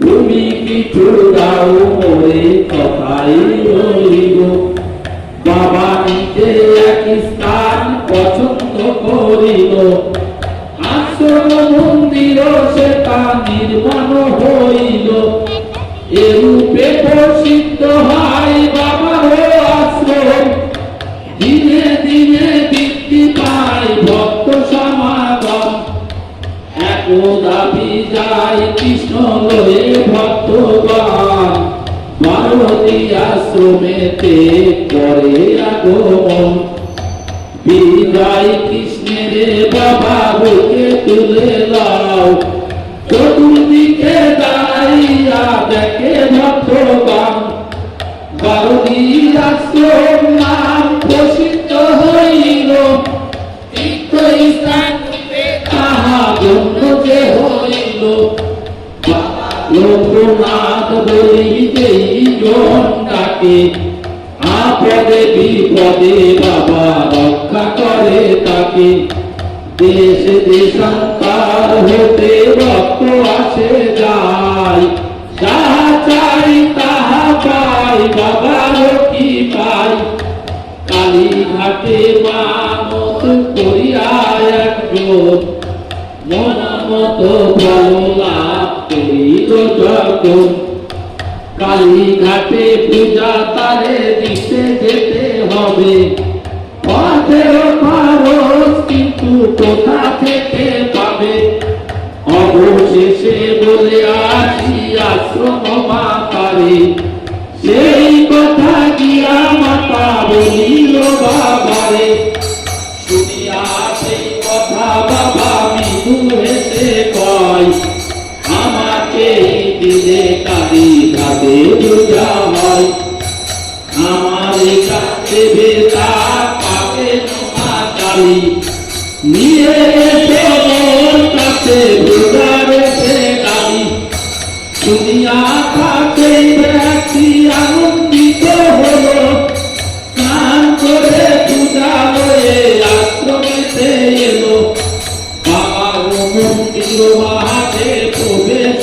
তুমি কিছু দাও মোরে কথাই রইব বাবা নিজে এক স্থান পছন্দ করিল আশ্রম মন্দির সেটা নির্মাণ হইল এরূপে প্রসিদ্ধ হয় বাবার আশ্রম দিনে দিনে বৃদ্ধি পায় ভক্ত একদা যায় কৃষ্ণ লয়ে ভক্তবান ভারতী আশ্রমেতে করে আগমন। বিদায় কৃষ্ণের বাবা বুকে তুলে লাও জন্য যে হইল লোকনাথ বলি যেই জন ডাকে আপদে বিপদে বাবা রক্ষা করে তাকে দেশ দেশান্তর হতে রক্ত আসে যায় যাহা চাই তাহা পাই বাবার কি পাই কালীঘাটে মানত করিয়া একজন মতো ভালো করিল যখন কালীঘাটে পূজা তারে দিতে যেতে হবে পথের খরচ কিন্তু কোথা থেকে পাবে অবশেষে বলে আসি আশ্রম মাতারে সেই কথা গিয়া মাতা বলিল বাবারে শুনিয়া সেই কথা বাবা দিলে কাঁদে আমার কাছে পাবে নিয়ে কাছে থাকে ব্যক্তি, আনন্দিত স্নান করে পূজা হয়ে আশ্রমেতে এলো। মন্দির মাঝে প্রবেশ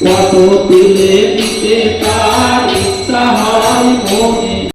কত তুলে নিতে তার ইচ্ছা হয় মনে